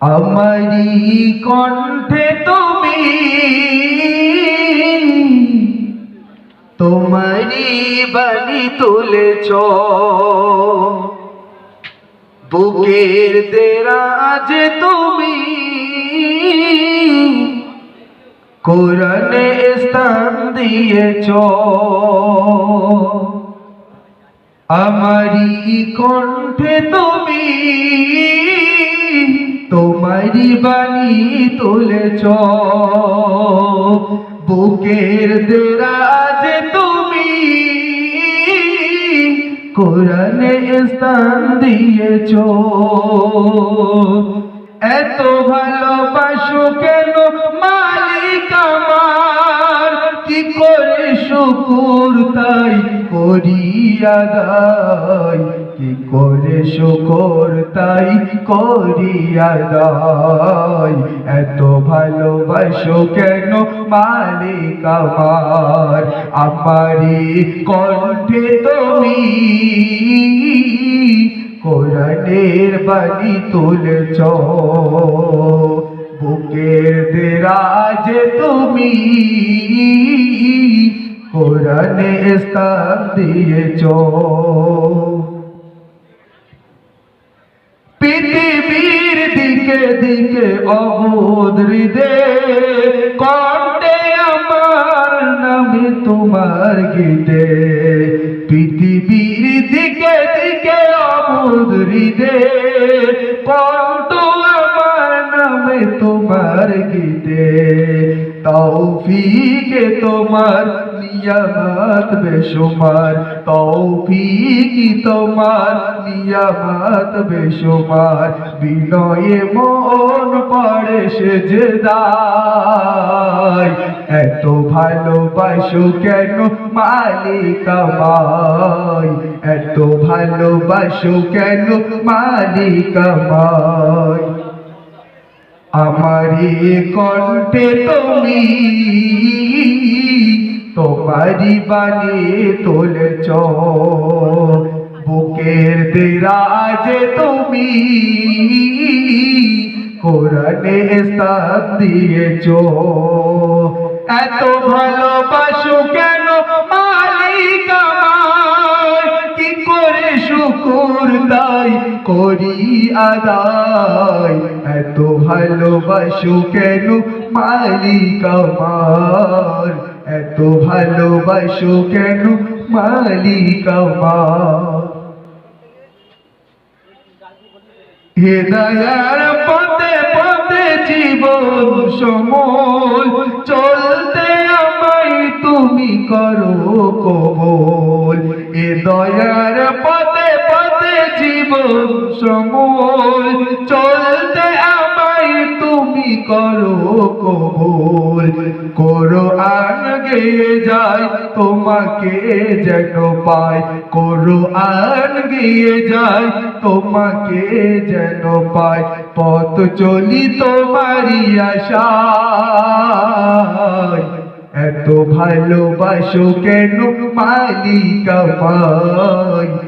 আমারি কণ্ঠে তুমি তোমারি বাণী তুলেছ। বুকের দেরাজ তুমি, কোরআনে স্থান দিয়েছ। আমারি কণ্ঠে তুমি তোমারি বাণী তুলেছ। বুকের দেরাজ তুমি কোরআনে স্থান দিয়েছ। এত ভালোবাসো কেন মালিক আমার? কি করে শুকুর তাই করিয়া দাই? কি করে শুকর তাই করিয়া দাই? এত ভালোবাসো কেন মালিক আমার? আমারি কণ্ঠে তুমি কোরআনের বাণী তুলেছ। বুকের দেরাজে তুমি কোরআনে স্থান দিয়েছ। দিকে দিকে দে কণ্ঠে আমার নামে তোমার গীতে। পৃথিবীর দিকে দিকে অবুদ্রিদে কণ্ঠ আমার নামে তোমার গীতে। তৌফিকে তোমার নিয়ামত বেশুমার। তৌফিকি তোমার নিয়ামত বেশুমার। বিনয়ে মন পড়ে সে যে দায়। এত ভালোবাসো কেন মালিক আমায়? এত ভালোবাসো কেন মালিক আমায়? আমারি কণ্ঠে তুমি তোমারি বাণী তুলেছ। বুকের দেরাজে তুমি কোরআনে স্থান দিয়েছ। এত ভালোবাসো কেন শুকুর তাই করি আদায়। এত ভালোবাসো কেন মালিক আমার? এত ভালোবাসো কেন মালিক আমার? হৃদয়ার পথে পথে জীবন সমল, চলতে আমায় তুমি করো কবল এ দয়ার পথে পথে জীবন সমল চলতে আমায় তুমি করো কবল। করো আন গিয়ে যায় তোমাকে যেন পায় করো আন গিয়ে যায় তোমাকে যেন পায় পথ চলি তোমারই আশায়। এত ভালোবাসো কেন মালিক আমায়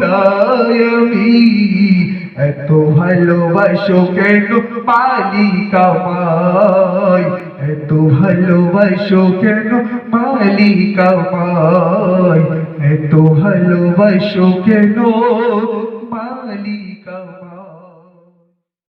তাই আমি এত ভালোবাসো কেন মালিক আমায় এত ভালোবাসো কেন মালিক আমায় এত ভালোবাসো কেন মালিক